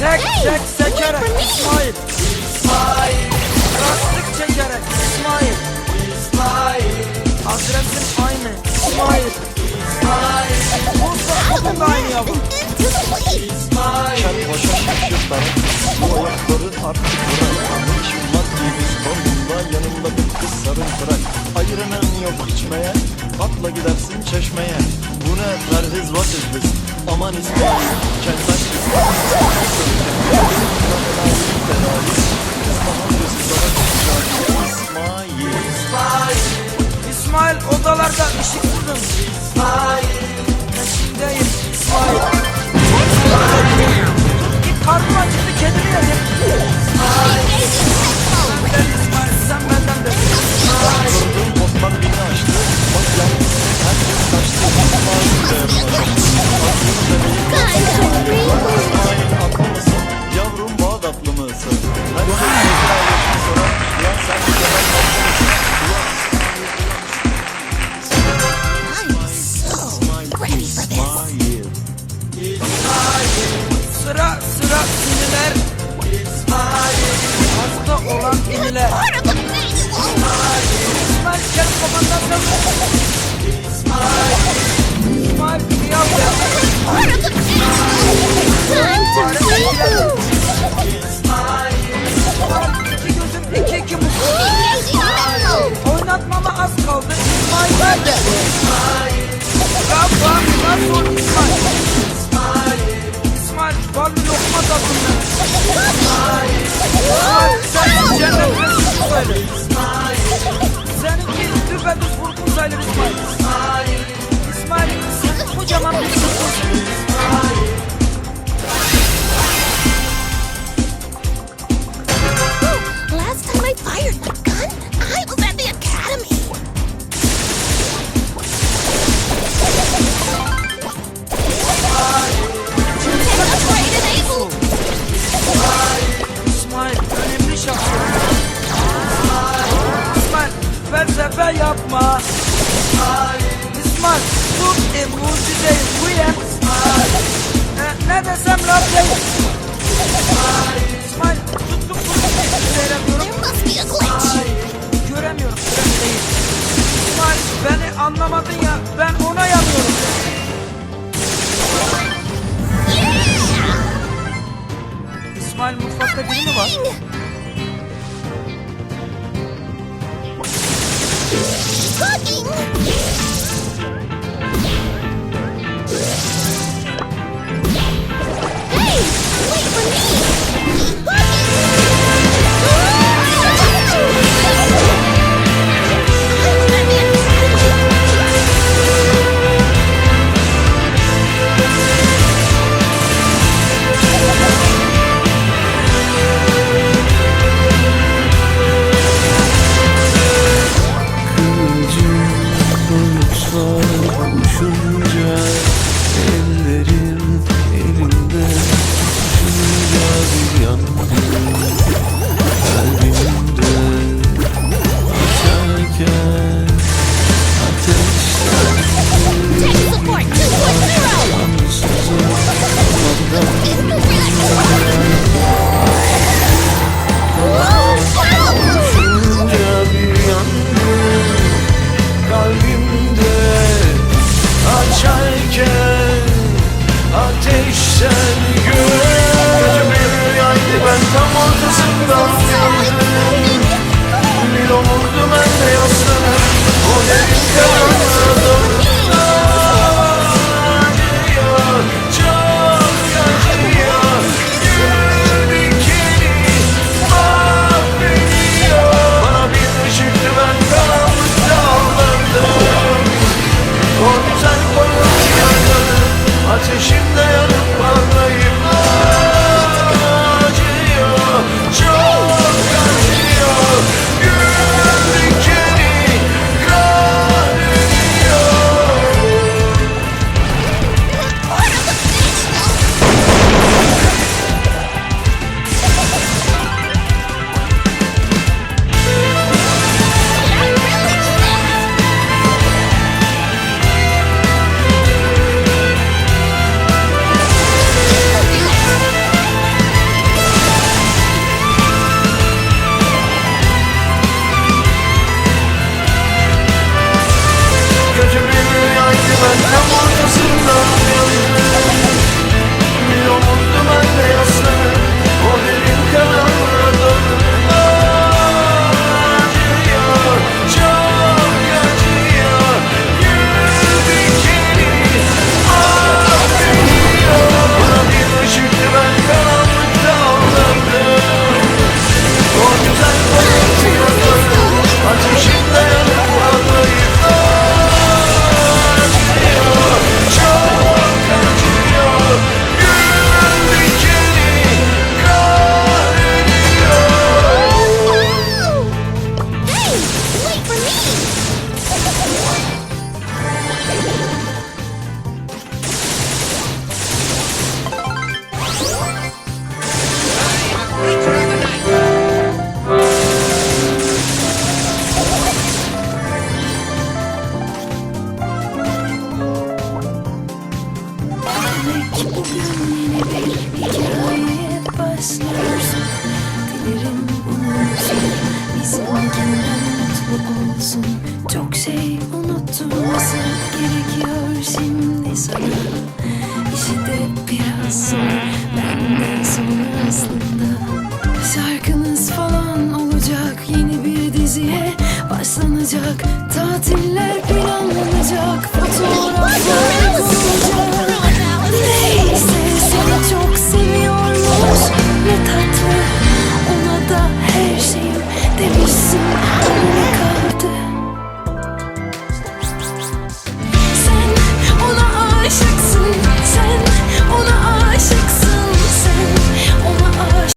Sek sek sekerek İsmail. İsmail. Rastlık çekerek İsmail. İsmail. Adresin aynı İsmail. İsmail. Burada bugün de aynı yavrum. Kel başa şaşırtlar Bu ayakları artık bırak var deniz sonunda Yanında bir kız sarın bırak Ayırının yok içmeye Atla gidersin çeşmeye Bu ne perhiz is this Aman İsmail Keltaş İsmail İsmail odalarda ışıksızım. İsmail. Oynatmama az kaldı. İsmail nerede? İsmail. Ya bak nasıl İsmail? İsmail. Var mı lokma tadında? İsmail. İsmail sen cennetin söyle. İsmail. Seninki vurgun sayılır İsmail. İsmail. İsmail must be a glitch. Göremiyorum. İsmail beni anlamadın ya ben ona yanıyorum. İsmail mutfakta biri mi var? geçen gün bir rüyaydı ben tam ortasından rastlarız Dilerim unutsun Bizim olsun Çok şey unutulması gerekiyor şimdi sana. İşi biraz